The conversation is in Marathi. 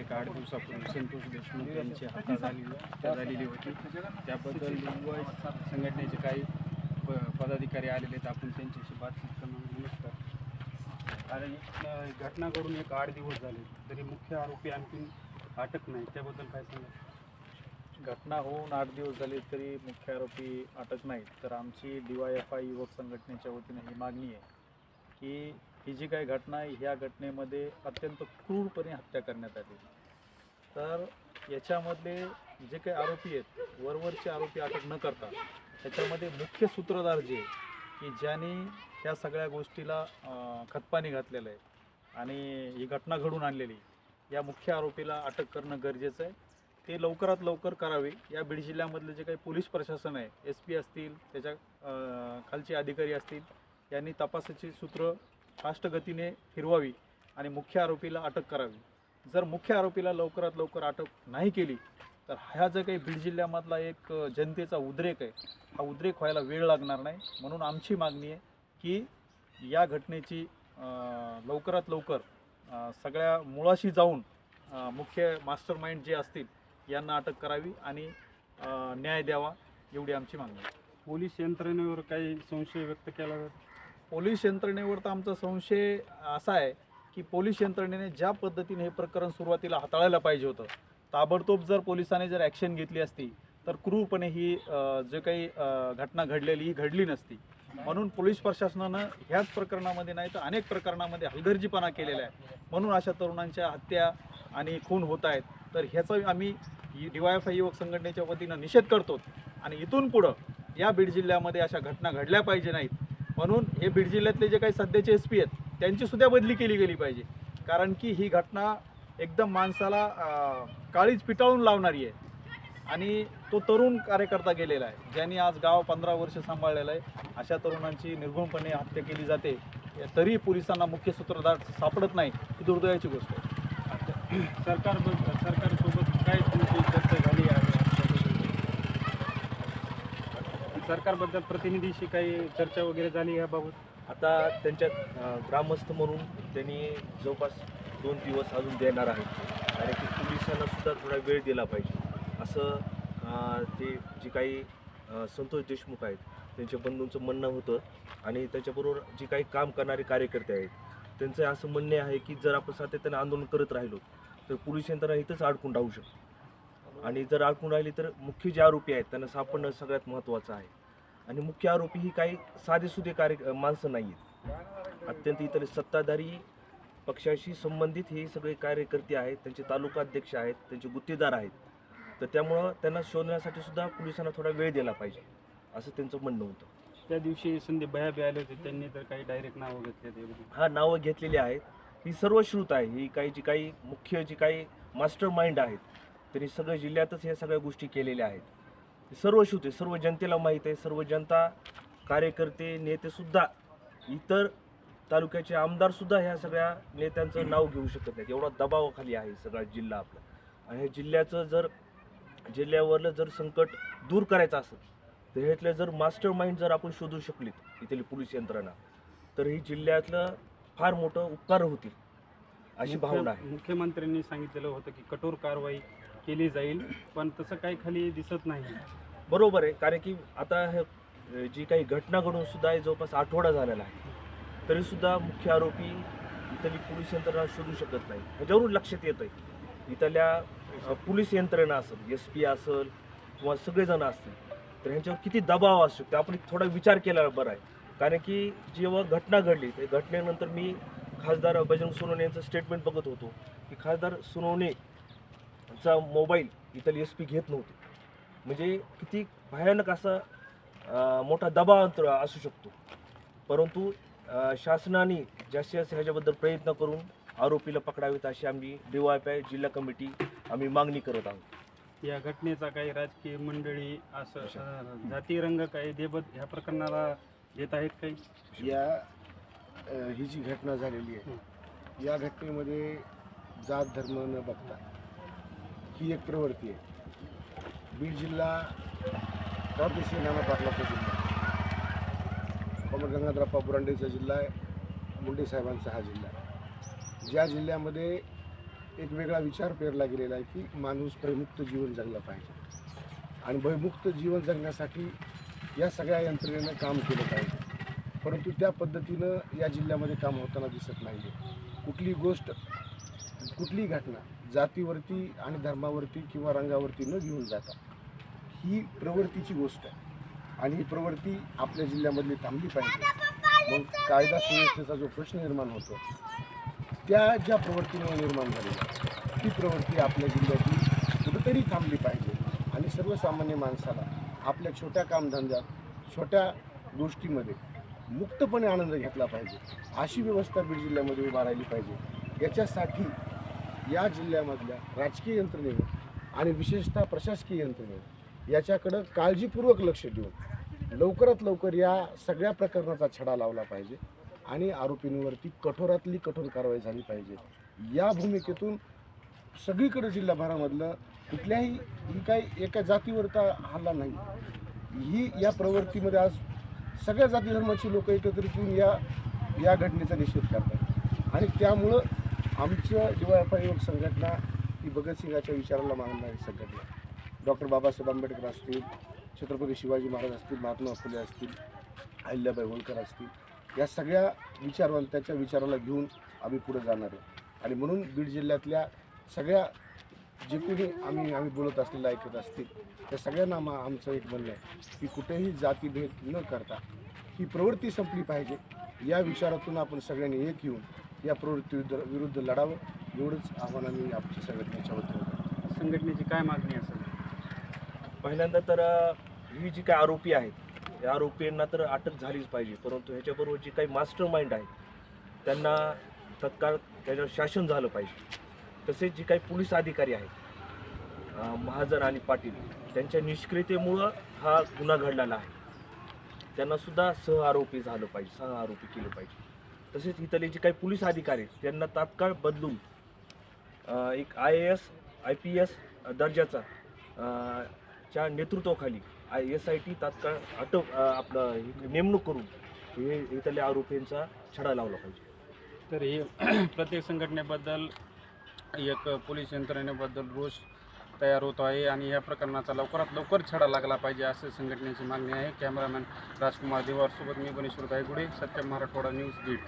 एक आठ दिवसापूर्वी संतोष देशमुख यांची हत्या झाली झालेली होती. त्याबद्दल युवा संघटनेचे काही प- पदाधिकारी आलेले आहेत. आपण त्यांच्याशी बातचीत करणार नमस्कार. आणि घटना घडून एक आठ दिवस झाले तरी मुख्य आरोपी आणखी अटक नाही. त्याबद्दल काय सांगा घटना होऊन आठ दिवस झाले तरी मुख्य आरोपी अटक नाहीत. तर आमची डी वाय एफ आय युवक संघटनेच्या वतीनं ही मागणी आहे की ही जी काही घटना आहे ह्या घटनेमध्ये अत्यंत क्रूरपणे हत्या करण्यात आली. तर याच्यामधले जे काही आरोपी आहेत वरवरचे आरोपी अटक न करता त्याच्यामध्ये मुख्य सूत्रधार जे की ज्यांनी ह्या सगळ्या गोष्टीला खतपाणी घातलेलं आहे आणि ही घटना घडून आणलेली या मुख्य आरोपीला अटक करणं गरजेचं आहे. ते लवकरात लवकर करावे. या बीड जिल्ह्यामधले जे काही पोलीस प्रशासन आहे एस पी असतील त्याच्या खालचे अधिकारी असतील यांनी तपासाची सूत्र काष्टगतीने फिरवावी आणि मुख्य आरोपीला अटक करावी. जर मुख्य आरोपीला लवकरात लवकर अटक नाही केली तर ह्या जो काही बीड जिल्ह्यामधला एक जनतेचा उद्रेक आहे हा उद्रेक व्हायला वेळ लागणार नाही. म्हणून आमची मागणी आहे की या घटनेची लवकरात लवकर सगळ्या मुळाशी जाऊन मुख्य मास्टर माइंड जे असतील यांना अटक करावी आणि न्याय द्यावा एवढी आमची मागणी आहे. पोलीस यंत्रणेवर काही संशय व्यक्त केला जातो? पोलीस यंत्रणेवर तर आमचा संशय असा आहे की पोलीस यंत्रणेने ज्या पद्धतीने हे प्रकरण सुरुवातीला हाताळायला पाहिजे होतं ताबडतोब जर पोलिसांनी जर ॲक्शन घेतली असती तर क्रूरपणे ही जे काही घटना घडलेली ही घडली नसती. म्हणून पोलीस प्रशासनानं ह्याच प्रकरणामध्ये नाही तर अनेक प्रकरणामध्ये हलगर्जीपणा केलेला आहे. म्हणून अशा तरुणांच्या हत्या आणि खून होत आहेत. तर ह्याचा आम्ही डी वाय एफ आय युवक संघटनेच्या वतीनं निषेध करतो. आणि इथून पुढं या बीड जिल्ह्यामध्ये अशा घटना घडल्या पाहिजे नाहीत. म्हणून हे बीड जिल्ह्यातले जे काही सध्याचे एस पी आहेत त्यांची सुद्धा बदली केली गेली पाहिजे. कारण की ही घटना एकदम माणसाला काळीच पिटाळून लावणारी आहे. आणि तो तरुण कार्यकर्ता गेलेला आहे ज्यांनी आज गाव पंधरा वर्ष सांभाळलेलं आहे. अशा तरुणांची निर्घुणपणे हत्या केली जाते. तरी पोलिसांना मुख्य सूत्रधार सापडत नाही ही दुर्दैवाची गोष्ट आहे. सरकार सरकारसोबत काय तुमची चर्चा झाली आहे सरकारबद्दल प्रतिनिधीशी काही चर्चा वगैरे झाली याबाबत? आता त्यांच्या अ, ग्रामस्थ म्हणून त्यांनी जवळपास दोन दिवस अजून देणार आहेत. आणि ते पोलिसांना सुद्धा थोडा वेळ दिला पाहिजे. असं अ, ते जे काही अ, संतोष देशमुख आहेत त्यांच्या बंधूंचं म्हणणं होतं. आणि त्याच्याबरोबर जे काही काम करणारे कार्यकर्ते आहेत त्यांचं असं म्हणणे आहे की जर आपण सातत्याने आंदोलन करत राहिलो तर पोलीस यंत्रणा इथंच अडकून राहू शकतो. आणि जर अडकून राहिली तर मुख्य जे आरोपी आहेत त्यांना सापडणं सगळ्यात महत्त्वाचं आहे. आणि मुख्य आरोपी ही काही साधेसुधे कार्य माणसं नाही आहेत अत्यंत इतर सत्ताधारी पक्षाशी संबंधित हे सगळे कार्यकर्ते आहेत त्यांचे तालुका अध्यक्ष आहेत त्यांचे गुत्तेदार आहेत. तर त्यामुळं त्यांना शोधण्यासाठी सुद्धा पोलिसांना थोडा वेळ दिला पाहिजे असं त्यांचं म्हणणं होतं. त्या दिवशी संदीप भया बी आले होते त्यांनी तर काही डायरेक्ट नावं घेतले हा नावं घेतलेली आहेत. ही सर्व श्रुत आहे. ही काही जी काही मुख्य जी काही मास्टर माइंड आहेत त्यांनी सगळ्या जिल्ह्यातच ह्या सगळ्या गोष्टी केलेल्या आहेत. सर्व आहे सर्व जनतेला माहीत आहे सर्व जनता कार्यकर्ते नेतेसुद्धा इतर तालुक्याचे आमदारसुद्धा ह्या सगळ्या नेत्यांचं नाव घेऊ शकत नाहीत. एवढा दबावाखाली आहे सगळा जिल्हा आपला. आणि ह्या जिल्ह्याचं जर जिल्ह्यावरलं जर संकट दूर करायचं असेल तर ह्यातले जर मास्टर माइंड जर आपण शोधू शकलीत इथली पोलीस यंत्रणा तर ही जिल्ह्यातलं फार मोठं उपकार होतील अशी भावना आहे. मुख्यमंत्र्यांनी सांगितलेलं होतं की कठोर कारवाई केली जाईल पण तसं काही खाली दिसत नाही. बरोबर आहे कारण की आता हे जी काही घटना घडून सुद्धा जवळपास आठवडा झालेला आहे. तरी सुद्धा मुख्य आरोपी इथली पोलीस यंत्रणा शोधू शकत नाही. ह्याच्यावरून लक्षात येत आहे इथल्या अ, पोलीस यंत्रणा असेल एस पी असेल किंवा सगळेजण असतील तर ह्यांच्यावर किती दबाव असू शकतो? आपण थोडा विचार केला बरं आहे. कारण की जेव्हा घटना घडली त्या घटनेनंतर मी खासदार बजरंग सोनवणे यांचं स्टेटमेंट बघत होतो की खासदार सोनवणेचा मोबाईल इथली एस पी घेत नव्हते. म्हणजे किती भयानक असा मोठा दबाव अंतर असू शकतो. परंतु शासनाने जास्तीत जास्त ह्याच्याबद्दल प्रयत्न करून आरोपीला पकडावेत अशी आम्ही डीवायपाय जिल्हा कमिटी आम्ही मागणी करत आहोत. या घटनेचा काही राजकीय मंडळी असं जाती रंग काही देबत ह्या प्रकरणाला देत आहेत काही? या ही जी घटना झालेली आहे या घटनेमध्ये जात धर्म न बघता ही एक प्रवृत्ती आहे. बीड जिल्हा रामकृष्ण नाना पाटलाचा जिल्हा. कमल गंगाधरप्पा बुरांडेचा जिल्हा आहे. मुंडे साहेबांचा हा जिल्हा आहे. ज्या जिल्ह्यामध्ये एक वेगळा विचार पेरला गेलेला आहे की माणूस भयमुक्त जीवन जगला पाहिजे. आणि भयमुक्त जीवन जगण्यासाठी या सगळ्या यंत्रणेनं काम केलं पाहिजे. परंतु त्या पद्धतीनं या जिल्ह्यामध्ये काम होताना दिसत नाही आहे कुठली गोष्ट कुठलीही घटना जातीवरती आणि धर्मावरती किंवा रंगावरती न घेऊन जाता ही प्रवृत्तीची गोष्ट आहे. आणि ही प्रवृत्ती आपल्या जिल्ह्यामधली थांबली पाहिजे. मग कायदा सुव्यवस्थेचा जो प्रश्न निर्माण होतो त्या ज्या प्रवृत्तीमुळे निर्माण झालेल्या ती प्रवृत्ती आपल्या जिल्ह्यातली कुठंतरी थांबली पाहिजे. आणि सर्वसामान्य माणसाला आपल्या छोट्या कामधंद्यात छोट्या गोष्टीमध्ये मुक्तपणे आनंद घेतला पाहिजे. अशी व्यवस्था बीड जिल्ह्यामध्ये उभा राहिली पाहिजे. याच्यासाठी या जिल्ह्यामधल्या राजकीय यंत्रणेवर आणि विशेषतः प्रशासकीय यंत्रणेवर याच्याकडं काळजीपूर्वक लक्ष देऊन लवकरात लवकर या सगळ्या प्रकरणाचा छडा लावला पाहिजे आणि आरोपींवरती कठोरातली कठोर कारवाई झाली पाहिजे. या भूमिकेतून सगळीकडे जिल्हाभरामधलं कुठल्याही ही काही एका जातीवरचा हल्ला नाही. ही या प्रवृत्तीमध्ये आज सगळ्या जाती धर्माची लोक एकत्रित येऊन या या घटनेचा निषेध करतात. आणि त्यामुळं आमच्या डीवायफाय युवक संघटना ही भगतसिंगाच्या विचाराला मानणारी संघटना. डॉक्टर बाबासाहेब आंबेडकर असतील छत्रपती शिवाजी महाराज असतील महात्मा फुले असतील अहिल्याबाई होळकर असतील या सगळ्या विचारवंताच्या विचाराला घेऊन आम्ही पुढे जाणार आहे. आणि म्हणून बीड जिल्ह्यातल्या सगळ्या जे कोणी आम्ही आम्ही बोलत असलेलं ऐकत असतील त्या सगळ्यांना मा आमचं एक म्हणणं आहे की कुठेही जातीभेद न करता ही प्रवृत्ती संपली पाहिजे. या विचारातून आपण सगळ्यांनी एक येऊन या प्रवृत्ती विरुद्ध विरुद्ध लढावं एवढंच आव्हान आम्ही आमच्या संघटनेच्या वतीनं संघटनेची काय मागणी असेल पहिल्यांदा तर ही जी काही आरोपी आहेत या आरोपींना तर अटक झालीच पाहिजे परंतु ह्याच्याबरोबर जी काही मास्टर माइंड आहेत त्यांना तत्काळ त्याच्यावर शासन झालं पाहिजे. तसेच जी काही पोलीस अधिकारी आहेत महाजन आणि पाटील त्यांच्या निष्क्रियतेमुळं हा गुन्हा घडलेला आहे. त्यांना सुद्धा सह आरोपी झालं पाहिजे सह आरोपी केलं पाहिजे. तसेच इथले जे काही पोलीस अधिकारी आहेत त्यांना तात्काळ बदलून एक I A S I P S दर्जाचा च्या नेतृत्वाखाली आय एस आय टी तात्काळ अटक आपलं नेमणूक करून हे इथल्या आरोपींचा छडा लावला पाहिजे. तर हे प्रत्येक संघटनेबद्दल एक पोलीस यंत्रणेबद्दल रोष तयार होतो आहे आणि या प्रकरणाचा लवकरात लवकर छडा लागला पाहिजे असं संघटनेची मागणी आहे. कॅमेरामॅन राजकुमार देवारसोबत मी गणेश्वर गायगुडे सत्यम मराठवाडा न्यूज बीड.